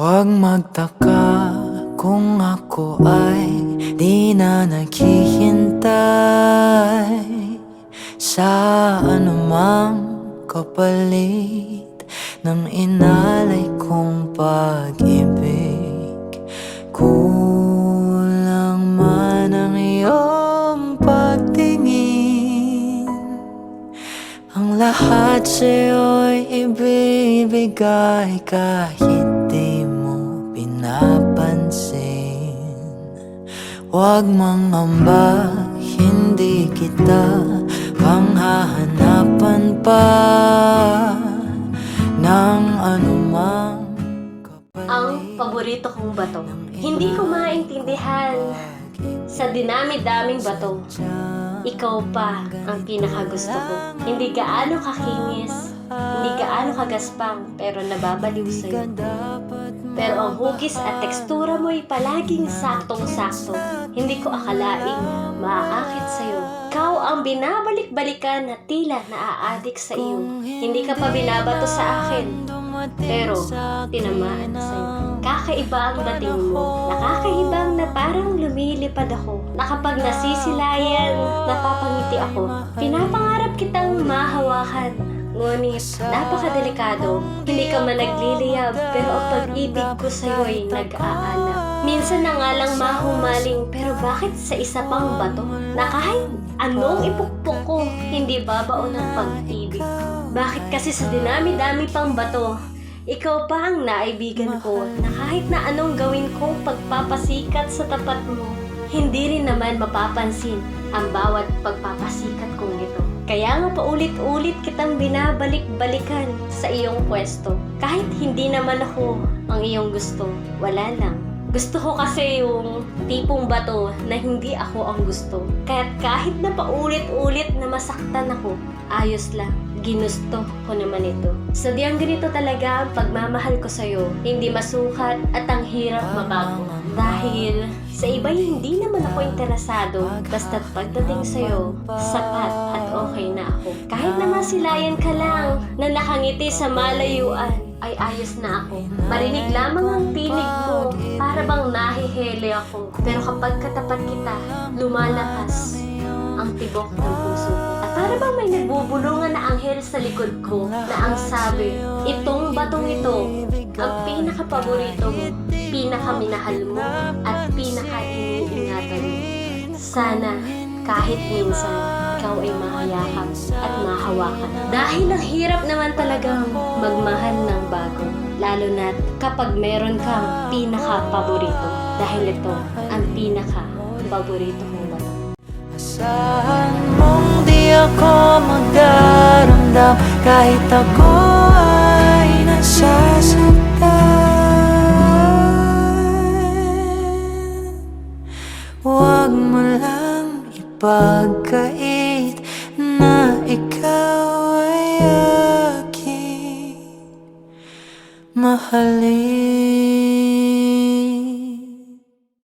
Huwag magtaka kung ako ay di na naghihintay Sa anumang kapalit ng inalay kong pag-ibig. Kulang man ang iyong pagtingin Ang lahat sa'yo'y ibibigay kahit di mo pinapansin Huwag mangamba, hindi kita panghahanapan pa Ng anumang Ang paborito kong bato. Hindi ko maintindihan sa dinami-daming bato. Ikaw pa ang pinakagusto ko. Hindi gaano kakinis, hindi gaano kagaspang, pero nababaliw sa'yo. Ang hugis at tekstura mo'y palaging saktong-sakto. Hindi ko akalaing maaakit sa'yo. Ikaw ang binabalik-balikan na tila naaadik sa iyo. Hindi ka pa binabato sa akin, pero tinamaan sa'yo. Kakaiba ang dating mo. Nakakaibang na parang lumilipad ako. Na kapag nasisilayan, napapangiti ako. Pinapangarap kitang mahawakan. Ngunit, napakadelikado. Hindi ka man nagliliyab, pero ang pag-ibig ko sa'yo'y nag-aanap. Minsan na nga lang mahumaling, pero bakit sa isa pang bato? Na kahit anong ipukpok ko, hindi babaon ang pag-ibig. Bakit kasi sa dinami-dami pang bato, ikaw pa ang naibigan ko na kahit na anong gawin ko pagpapasikat sa tapat mo, hindi rin naman mapapansin ang bawat pagpapasikat kong ito. Kaya nga paulit-ulit kitang binabalik-balikan sa iyong pwesto. Kahit hindi naman ako ang iyong gusto, wala lang. Gusto ko kasi yung tipong bato na hindi ako ang gusto. Kaya't kahit na paulit-ulit na masaktan ako, ayos lang. Ginusto ko naman ito. Sadyang ganito talaga ang pagmamahal ko sa'yo. Hindi masukat at ang hirap mabago. Dahil sa iba'y hindi naman ako interesado. Basta't pagdating sa'yo, sapat at okay na ako. Kahit na masilayan ka lang na nakangiti sa malayuan, ay ayos na ako. Marinig lamang ang tinig mo, para bang nahihele ako. Pero kapag katapat kita, lumalakas ang tibok ng puso. At para bang may nagbubulungan na anghel sa likod ko na ang sabi, itong batong ito, ang pinakapaborito mo, pinakaminahal mo, at pinaka-iniingatan mo. Sana, kahit minsan, ikaw ay mahayakap at mahawakan. Dahil ang hirap naman talagang magmahal ng bago. Lalo na kapag meron kang pinaka-paborito. Dahil ito ang pinaka-paborito mong bato. Asahan mong di ako magdaramdam Kahit ako ay nasasaktan Huwag mo lang pagkait na ikaw ay aking mahalin.